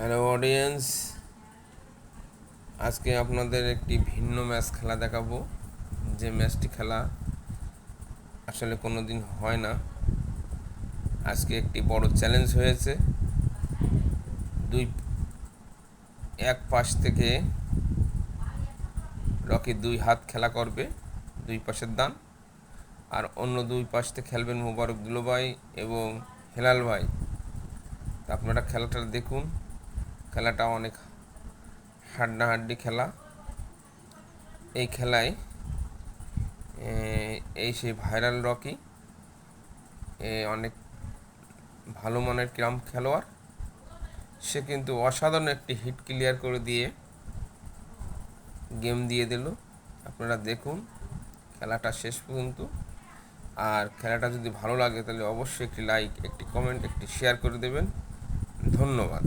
Hello audience আজকে আপনাদের একটি ভিন্ন ম্যাচ খেলা দেখাবো। যে ম্যাচটি খেলা আসলে কোনো দিন হয় না। আজকে একটি বড় চ্যালেঞ্জ হয়েছে। দুই, এক পাশ থেকে রকি দুই হাত খেলা করবে, দুই পাশের দান। আর অন্য দুই পাশ খেলবেন মোবারক দুলো ভাই এবং হেলাল ভাই। আপনারা খেলাটা দেখুন। খেলাটা অনেক হাড্ডাহাড্ডি খেলা। এই খেলায় এই সেই ভাইরাল রকি অনেক ভালো মানের ক্রাম খেলোয়াড়। সে কিন্তু অসাধারণ একটি হিট ক্লিয়ার করে দিয়ে গেম দিয়ে দিল। আপনারা দেখুন, খেলাটা শেষ পর্যন্ত। আর খেলাটা যদি ভালো লাগে তাহলে অবশ্যই একটি লাইক একটি কমেন্ট একটি শেয়ার করে দেবেন। ধন্যবাদ।